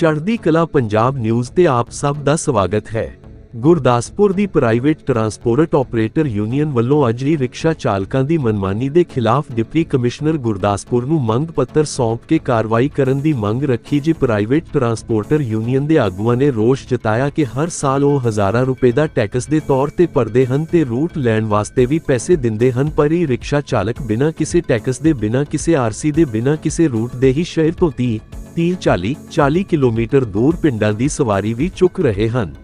ਚੜ੍ਹਦੀ ਕਲਾ ਪੰਜਾਬ ਨਿਊਜ਼ ਤੇ ਆਪ ਸਭ ਦਾ ਸਵਾਗਤ ਹੈ। ਗੁਰਦਾਸਪੁਰ ਦੀ ਪ੍ਰਾਈਵੇਟ ਟਰਾਂਸਪੋਰਟ ਆਪਰੇਟਰ ਯੂਨੀਅਨ ਵੱਲੋਂ ਅੱਜ ਹੀ ਰਿਕਸ਼ਾ ਚਾਲਕਾਂ ਦੀ ਮਨਮਾਨੀ ਦੇ ਖਿਲਾਫ ਡਿਪਟੀ ਕਮਿਸ਼ਨਰ ਗੁਰਦਾਸਪੁਰ ਨੂੰ ਮੰਗ ਪੱਤਰ ਸੌਂਪ ਕੇ ਕਾਰਵਾਈ ਕਰਨ ਦੀ ਮੰਗ ਰੱਖੀ ਜੀ ਪ੍ਰਾਈਵੇਟ ਟਰਾਂਸਪੋਰਟਰ ਯੂਨੀਅਨ ਦੇ ਆਗੂਆਂ ਨੇ ਰੋਸ਼ ਜਤਾਇਆ ਕਿ ਹਰ ਸਾਲ ਉਹ ਹਜ਼ਾਰਾਂ ਰੁਪਏ ਦਾ ਟੈਕਸ ਦੇ ਤੌਰ ਤੇ ਭਰਦੇ ਹਨ ਤੇ ਰੂਟ ਲੈਣ ਵਾਸਤੇ ਵੀ ਪੈਸੇ ਦਿੰਦੇ ਹਨ ਪਰ ਇਹ ਰਿਕਸ਼ਾ ਚਾਲਕ ਬਿਨਾਂ ਕਿਸੇ ਟੈਕਸ ਦੇ, ਬਿਨਾਂ ਕਿਸੇ ਆਰਸੀ ਦੇ, ਬਿਨਾਂ ਕਿਸੇ ਰੂਟ ਦੇ ਹੀ ਸ਼ਹਿਰ ਤੋਂ 30 30 40 40 ਕਿਲੋਮੀਟਰ ਦੂਰ ਪਿੰਡਾਂ ਦੀ ਸਵਾਰੀ ਵੀ ਚੁੱਕ ਰਹੇ ਹਨ।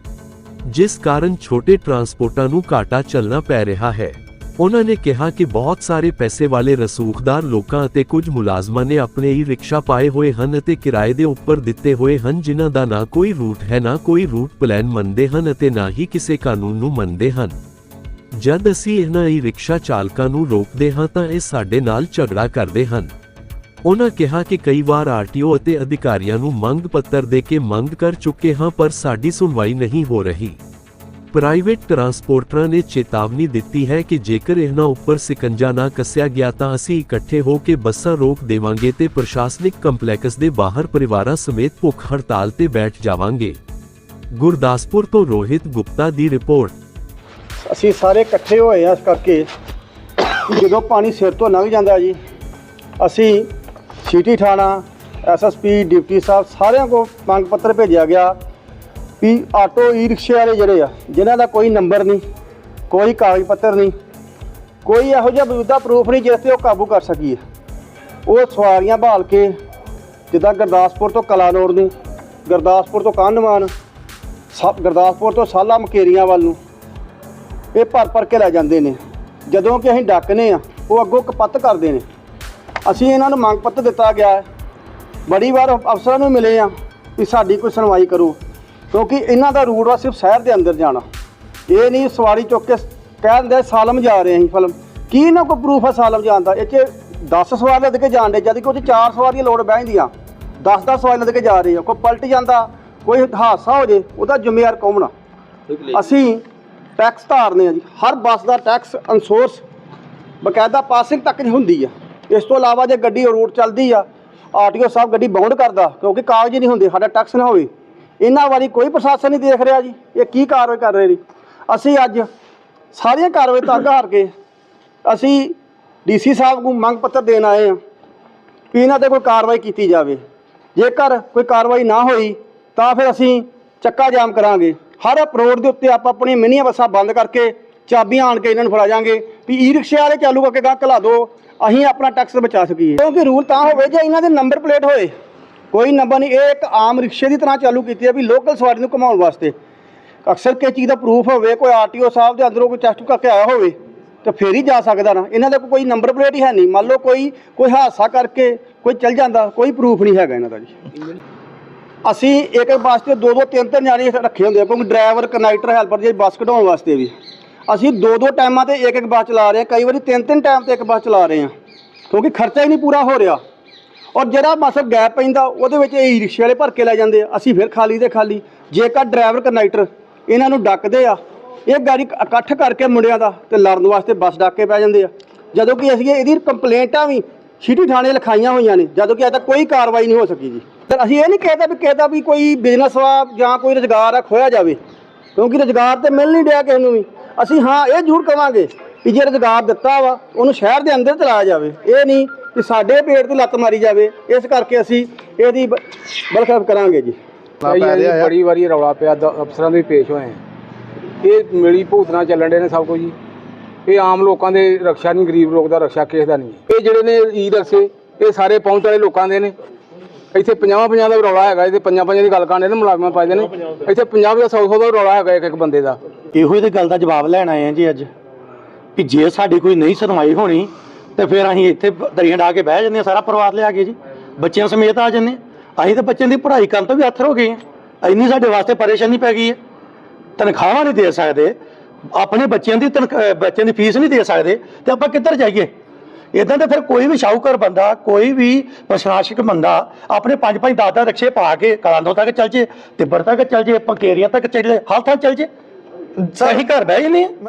ਜਿਸ ਕਾਰਨ ਛੋਟੇ ਟਰਾਂਸਪੋਰਟਾਂ ਨੂੰ ਘਾਟਾ ਚੱਲਣਾ ਪੈ ਰਿਹਾ ਹੈ। ਉਹਨਾਂ ਨੇ ਕਿਹਾ ਕਿ ਬਹੁਤ ਸਾਰੇ ਪੈਸੇ ਵਾਲੇ ਰਸੂਖਦਾਰ ਲੋਕਾਂ ਅਤੇ ਕੁਝ ਮੁਲਾਜ਼ਮਾਂ ਨੇ ਆਪਣੇ ਹੀ ਰਿਕਸ਼ਾ ਪਾਏ ਹੋਏ ਹਨ ਅਤੇ ਕਿਰਾਏ ਦੇ ਉੱਪਰ ਦਿੱਤੇ ਹੋਏ ਹਨ ਜਿਨ੍ਹਾਂ ਦਾ ਨਾ ਕੋਈ ਰੂਟ ਹੈ, ਨਾ ਕੋਈ ਰੂਟ ਪਲਾਨ ਮੰਨਦੇ ਹਨ ਅਤੇ ਨਾ ਹੀ ਕਿਸੇ ਕਾਨੂੰਨ ਨੂੰ ਮੰਨਦੇ ਹਨ। ਜਦ ਅਸੀਂ ਇਹਨਾਂ ਹੀ ਰਿਕਸ਼ਾ ਚਾਲਕਾਂ ਨੂੰ ਰੋਕਦੇ ਹਾਂ ਤਾਂ ਇਹ ਸਾਡੇ ਨਾਲ ਝਗੜਾ ਕਰਦੇ ਹਨ। ਉਹਨਾਂ ਕਿਹਾ ਕਿ ਕਈ ਵਾਰ ਆਰਟੀਓ ਅਤੇ ਅਧਿਕਾਰੀਆਂ ਨੂੰ ਮੰਗ ਪੱਤਰ ਦੇ ਕੇ ਮੰਗ ਕਰ ਚੁੱਕੇ ਹਾਂ, ਪਰ ਸਾਡੀ ਸੁਣਵਾਈ ਨਹੀਂ ਹੋ ਰਹੀ। ਪ੍ਰਾਈਵੇਟ ਟਰਾਂਸਪੋਰਟਰਾਂ ਨੇ ਚੇਤਾਵਨੀ ਦਿੱਤੀ ਹੈ ਕਿ ਜੇਕਰ ਇਹਨਾਂ ਉੱਪਰ ਸਿਕੰਜਾ ਨਾ ਕੱਸਿਆ ਗਿਆ ਤਾਂ ਅਸੀਂ ਇਕੱਠੇ ਹੋ ਕੇ ਬੱਸਾਂ ਰੋਕ ਦੇਵਾਂਗੇ ਤੇ ਪ੍ਰਸ਼ਾਸਨਿਕ ਕੰਪਲੈਕਸ ਦੇ ਬਾਹਰ ਪਰਿਵਾਰਾਂ ਸਮੇਤ ਭੁੱਖ ਹੜਤਾਲ ਤੇ ਬੈਠ ਜਾਵਾਂਗੇ। ਗੁਰਦਾਸਪੁਰ ਤੋਂ ਰੋਹਿਤ ਗੁਪਤਾ ਦੀ ਰਿਪੋਰਟ। ਅਸੀਂ ਸਾਰੇ ਇਕੱਠੇ ਹੋਏ ਆ ਇਸ ਕਰਕੇ ਜਦੋਂ ਪਾਣੀ ਸਿਰ ਤੋਂ ਲੰਘ ਜਾਂਦਾ ਜੀ, ਅਸੀਂ ਸਿਟੀ ਥਾਣਾ ਐਸਐਸਪੀ ਡਿਪਟੀ ਸਾਹਿਬ ਸਾਰਿਆਂ ਕੋ ਮੰਗ ਪੱਤਰ ਭੇਜਿਆ ਗਿਆ ਵੀ ਆਟੋ ਈ ਰਿਕਸ਼ੇ ਵਾਲੇ ਜਿਹੜੇ ਆ, ਜਿਨ੍ਹਾਂ ਦਾ ਕੋਈ ਨੰਬਰ ਨਹੀਂ, ਕੋਈ ਕਾਗਜ਼ ਪੱਤਰ ਨਹੀਂ, ਕੋਈ ਇਹੋ ਜਿਹਾ ਮੌਜੂਦਾ ਪ੍ਰੂਫ ਨਹੀਂ ਜਿਸ ਤੇ ਉਹ ਕਾਬੂ ਕਰ ਸਕੀਏ। ਉਹ ਸਵਾਰੀਆਂ ਭਾਲ ਕੇ ਜਿੱਦਾਂ ਗੁਰਦਾਸਪੁਰ ਤੋਂ ਕਲਾਨੌਰ ਨੂੰ, ਗੁਰਦਾਸਪੁਰ ਤੋਂ ਕਾਹਨਵਾਨ ਸਾ- ਗੁਰਦਾਸਪੁਰ ਤੋਂ ਸਾਲਾ ਮਕੇਰੀਆਂ ਵੱਲ ਨੂੰ, ਇਹ ਭਰ ਭਰ ਕੇ ਲੈ ਜਾਂਦੇ ਨੇ। ਜਦੋਂ ਕਿ ਅਸੀਂ ਡੱਕਨੇ ਆ, ਉਹ ਅੱਗੋਂ ਕਪੱਤ ਕਰਦੇ ਨੇ। ਅਸੀਂ ਇਹਨਾਂ ਨੂੰ ਮੰਗ ਪੱਤਰ ਦਿੱਤਾ ਗਿਆ ਹੈ। ਬੜੀ ਵਾਰ ਅਫਸਰਾਂ ਨੂੰ ਮਿਲੇ ਆ ਵੀ ਸਾਡੀ ਕੋਈ ਸੁਣਵਾਈ ਕਰੋ ਕਿਉਂਕਿ ਇਹਨਾਂ ਦਾ ਰੂਟ ਵਾ ਸਿਰਫ ਸ਼ਹਿਰ ਦੇ ਅੰਦਰ ਜਾਣਾ। ਇਹ ਨਹੀਂ ਸਵਾਰੀ ਚੁੱਕ ਕੇ ਕਹਿ ਦਿੰਦੇ ਸਾਲਮ ਜਾ ਰਹੇ ਅਸੀਂ ਫਿਲਮ ਕੀ ਇਹਨਾਂ ਕੋਲ ਪ੍ਰੂਫ ਹੈ ਸਾਲਮ ਜਾਣ ਦਾ? ਇਹ 'ਚ 10 ਸਵਾਰ ਲੱਦ ਕੇ ਜਾਣ ਦੇ ਜਦ ਕਿ ਉਹ 'ਚ 4 ਸਵਾਰੀਆਂ ਲੋਡ ਬਹਿੰਦੀਆਂ 10-10 ਸਵਾਰੀ ਲੱਦ ਕੇ ਜਾ ਰਹੇ ਆ। ਕੋਈ ਪਲਟ ਜਾਂਦਾ ਕੋਈ ਹਾਦਸਾ ਹੋ ਜੇ ਉਹਦਾ ਜ਼ਿੰਮੇਵਾਰ ਕੌਣ ਆ? ਅਸੀਂ ਟੈਕਸ ਧਾਰਨੇ ਆ ਜੀ। ਹਰ ਬੱਸ ਦਾ ਟੈਕਸ ਅਨਸੋਰਸ ਬਕਾਇਦਾ ਪਾਸਿੰਗ ਤੱਕ ਨਹੀਂ ਹੁੰਦੀ ਆ। ਇਸ ਤੋਂ ਇਲਾਵਾ ਜੇ ਗੱਡੀ ਰੂਟ ਚੱਲਦੀ ਆ, ਆਰਟੀਓ ਸਾਹਿਬ ਗੱਡੀ ਬਾਉਂਡ ਕਰਦਾ, ਕਿਉਂਕਿ ਕਾਗਜ਼ ਹੀ ਨਹੀਂ ਹੁੰਦੇ, ਸਾਡਾ ਟੈਕਸ ਨਾ ਹੋਵੇ। ਇਹਨਾਂ ਵਾਰੀ ਕੋਈ ਪ੍ਰਸ਼ਾਸਨ ਨਹੀਂ ਦੇਖ ਰਿਹਾ ਜੀ, ਇਹ ਕੀ ਕਾਰਵਾਈ ਕਰ ਰਹੇ ਨੇ। ਅਸੀਂ ਅੱਜ ਸਾਰੀਆਂ ਕਾਰਵਾਈ ਤੋਂ ਹਾਰ ਕੇ ਅਸੀਂ ਡੀਸੀ ਸਾਹਿਬ ਨੂੰ ਮੰਗ ਪੱਤਰ ਦੇਣ ਆਏ ਆ ਕਿ ਇਹਨਾਂ ਤੇ ਕੋਈ ਕਾਰਵਾਈ ਕੀਤੀ ਜਾਵੇ। ਜੇਕਰ ਕੋਈ ਕਾਰਵਾਈ ਨਾ ਹੋਈ, ਤਾਂ ਫਿਰ ਅਸੀਂ ਚੱਕਾ ਜਾਮ ਕਰਾਂਗੇ। ਹਰ ਰੋਡ ਦੇ ਉੱਤੇ ਆਪਾਂ ਆਪਣੀਆਂ ਮਿੰਨੀਆਂ ਬੱਸਾਂ ਬੰਦ ਕਰਕੇ ਚਾਬੀਆਂ ਆਣ ਕੇ ਇਹਨਾਂ ਨੂੰ ਫੜਾ ਜਾਾਂਗੇ ਵੀ ਈ ਰਿਕਸ਼ੇ ਵਾਲੇ ਚਾਲੂ ਕਰਕੇ ਗਾਂ ਘਲਾ ਦਿਓ ਅਸੀਂ ਆਪਣਾ ਟੈਕਸ ਬਚਾ ਸਕੀਏ। ਕਿਉਂਕਿ ਰੂਲ ਤਾਂ ਹੋਵੇ ਜੇ ਇਹਨਾਂ ਦੇ ਨੰਬਰ ਪਲੇਟ ਹੋਏ, ਕੋਈ ਨੰਬਰ ਨਹੀਂ, ਇਹ ਇੱਕ ਆਮ ਰਿਕਸ਼ੇ ਦੀ ਤਰ੍ਹਾਂ ਚਾਲੂ ਕੀਤੀ ਹੈ ਵੀ ਲੋਕਲ ਸਵਾਰੀ ਨੂੰ ਘੁਮਾਉਣ ਵਾਸਤੇ। ਅਕਸਰ ਕਿਸੇ ਚੀਜ਼ ਦਾ ਪ੍ਰੂਫ ਹੋਵੇ, ਕੋਈ ਆਰਟੀਓ ਸਾਹਿਬ ਦੇ ਅੰਦਰੋਂ ਕੋਈ ਟੈਸਟ ਕਰਕੇ ਆਇਆ ਹੋਵੇ, ਤਾਂ ਫੇਰ ਹੀ ਜਾ ਸਕਦਾ ਨਾ। ਇਹਨਾਂ ਦਾ ਕੋਈ ਨੰਬਰ ਪਲੇਟ ਹੀ ਹੈ ਨਹੀਂ। ਮੰਨ ਲਓ ਕੋਈ ਕੋਈ ਹਾਦਸਾ ਕਰਕੇ ਕੋਈ ਚੱਲ ਜਾਂਦਾ, ਕੋਈ ਪ੍ਰੂਫ ਨਹੀਂ ਹੈਗਾ ਇਹਨਾਂ ਦਾ ਜੀ। ਅਸੀਂ ਇੱਕ ਇੱਕ ਬੱਸ ਤੇ ਦੋ ਦੋ ਤਿੰਨ ਤਿੰਨ ਜਾਣੇ ਰੱਖੇ ਹੁੰਦੇ ਆ, ਕਿਉਂਕਿ ਡਰਾਈਵਰ ਕੰਡਕਟਰ ਹੈਲਪਰ ਜੇ ਬੱਸ ਕਢਾਉਣ ਵਾਸਤੇ ਵੀ। ਅਸੀਂ ਦੋ ਦੋ ਟਾਈਮਾਂ ਤੇ ਇੱਕ ਇੱਕ ਬੱਸ ਚਲਾ ਰਹੇ ਹਾਂ, ਕਈ ਵਾਰੀ ਤਿੰਨ ਤਿੰਨ ਟਾਈਮ ਤੇ ਇੱਕ ਬੱਸ ਚਲਾ ਰਹੇ ਹਾਂ, ਕਿਉਂਕਿ ਖਰਚਾ ਹੀ ਨਹੀਂ ਪੂਰਾ ਹੋ ਰਿਹਾ। ਔਰ ਜਿਹੜਾ ਬੱਸ ਗੈਪ ਪੈਂਦਾ, ਉਹਦੇ ਵਿੱਚ ਇਹ ਰਿਕਸ਼ੇ ਵਾਲੇ ਭਰ ਕੇ ਲੈ ਜਾਂਦੇ ਆ, ਅਸੀਂ ਫਿਰ ਖਾਲੀ ਦੇ ਖਾਲੀ। ਜੇਕਰ ਡਰਾਈਵਰ ਕੰਡਕਟਰ ਇਹਨਾਂ ਨੂੰ ਡੱਕਦੇ ਆ, ਇਹ ਗਾੜੀ ਇਕੱਠ ਕਰਕੇ ਮੁੰਡਿਆਂ ਦਾ ਤੇ ਲੜਨ ਵਾਸਤੇ ਬੱਸ ਡੱਕ ਕੇ ਪੈ ਜਾਂਦੇ ਆ। ਜਦੋਂ ਕਿ ਅਸੀਂ ਇਹਦੀ ਕੰਪਲੇਂਟਾਂ ਵੀ ਸਿਟੀ ਥਾਣੇ ਲਿਖਾਈਆਂ ਹੋਈਆਂ ਨੇ, ਜਦੋਂ ਕਿ ਅਜੇ ਤੱਕ ਕੋਈ ਕਾਰਵਾਈ ਨਹੀਂ ਹੋ ਸਕੀ ਜੀ। ਤੇ ਅਸੀਂ ਇਹ ਨਹੀਂ ਕਹਿੰਦੇ ਵੀ ਕਹਿੰਦਾ ਵੀ ਕੋਈ ਬਿਜ਼ਨਸ ਵਾ ਜਾਂ ਕੋਈ ਰੁਜ਼ਗਾਰ ਆ ਖੋਇਆ ਜਾਵੇ, ਕਿਉਂਕਿ ਰੁਜ਼ਗਾਰ ਤੇ ਮਿਲ ਨਹੀਂ ਰਿਹਾ ਕਿਸੇ ਨੂੰ ਵੀ। ਅਸੀਂ ਹਾਂ ਇਹ ਜ਼ਰੂਰ ਕਵਾਂਗੇ ਕਿ ਜੇ ਰੁਜ਼ਗਾਰ ਦਿੱਤਾ ਵਾ ਉਹਨੂੰ ਸ਼ਹਿਰ ਦੇ ਅੰਦਰ ਚਲਾਇਆ ਜਾਵੇ। ਇਹ ਨਹੀਂ ਕਿ ਸਾਡੇ ਪੇਟ ਤੇ ਲੱਤ ਮਾਰੀ ਜਾਵੇ। ਇਸ ਕਰਕੇ ਅਸੀਂ ਇਹਦੀ ਬ- ਬਲਖਾਫ ਕਰਾਂਗੇ ਜੀ। ਬੜੀ ਵਾਰੀ ਰੌਲਾ ਪਿਆ ਅਫਸਰਾਂ ਦੇ ਪੇਸ਼ ਹੋਏ। ਇਹ ਮਿਲੀ ਭੂਤਨਾ ਚੱਲਣ ਦੇ ਨੇ ਸਭ ਕੁਝ ਜੀ। ਇਹ ਆਮ ਲੋਕਾਂ ਦੇ ਰਕਸ਼ਾ ਨਹੀਂ ਗਰੀਬ ਲੋਕ ਦਾ ਰਕਸ਼ਾ ਕਿਸੇ ਦਾ ਨਹੀਂ। ਇਹ ਜਿਹੜੇ ਨੇ ਈ ਰਕਸ਼ੇ ਇਹ ਸਾਰੇ ਪਹੁੰਚ ਵਾਲੇ ਲੋਕਾਂ ਦੇ ਨੇ। ਇੱਥੇ 50 50 ਦਾ ਵੀ ਰੌਲਾ ਹੈਗਾ ਇਹਦੇ ਪੰਜਾਂ ਪੰਜਾਂ ਦੀ ਗੱਲ ਕਰਦੇ ਨੇ ਮੁਲਾਜ਼ਮਾਂ ਪਾਈਦੇ ਨੇ। ਇੱਥੇ 50 ਦਾ 100 100 ਦਾ ਰੌਲਾ ਹੈਗਾ ਇੱਕ ਇੱਕ ਬੰਦੇ ਦਾ। ਇਹੋ ਹੀ ਤੇ ਗੱਲ ਦਾ ਜਵਾਬ ਲੈਣ ਆਏ ਆ ਜੀ ਅੱਜ ਕਿ ਜੇ ਸਾਡੀ ਕੋਈ ਨਹੀਂ ਸੁਣਵਾਈ ਹੋਣੀ, ਤੇ ਫਿਰ ਅਸੀਂ ਇੱਥੇ ਦਰੀਆਂ ਢਾ ਕੇ ਬਹਿ ਜਾਂਦੇ ਜੰਨੇ ਸਾਰਾ ਪਰਿਵਾਰ ਲਿਆ ਕੇ ਜੀ। ਬੱਚਿਆਂ ਸਮੇਤ ਆ ਜਾਂਦੇ ਅਸੀਂ ਤਾਂ ਬੱਚਿਆਂ ਦੀ ਪੜ੍ਹਾਈ ਕਰਨ ਤੋਂ ਵੀ ਅੱਥਰ ਹੋ ਗਏ ਆ। ਇੰਨੀ ਸਾਡੇ ਵਾਸਤੇ ਪਰੇਸ਼ਾਨੀ ਪੈ ਗਈ ਹੈ ਤਨਖਾਹਾਂ ਨਹੀਂ ਦੇ ਸਕਦੇ। ਆਪਣੇ ਬੱਚਿਆਂ ਦੀ ਤਨਖ- ਬੱਚਿਆਂ ਦੀ ਫੀਸ ਨਹੀਂ ਦੇ ਸਕਦੇ। ਤੇ ਆਪਾਂ ਕਿੱਧਰ ਜਾਈਏ? ਇਦਾਂ ਤੇ ਫਿਰ ਕੋਈ ਵੀ ਸ਼ਾਹੂਕਾਰ ਬੰਦਾ, ਕੋਈ ਵੀ ਪ੍ਰਸ਼ਾਸਕ ਬੰਦਾ, ਆਪਣੇ ਪੰਜ ਪੰਜ ਦਾਦਾ ਰਕਸ਼ੇ ਪਾ ਕੇ ਕਲਾਂਦੋ ਤੱਕ ਚੱਲ ਜੇ, ਤਿੱਬਰ ਤੱਕ ਚੱਲ ਜੇ, ਪੰਕੇਰੀਆਂ ਤੱਕ ਚੱਲ ਜੇ, ਹਰ ਥਾਂ ਚੱਲ ਜੇ। ਸਹੀ ਘਰ ਬਹਿ ਜਨੇ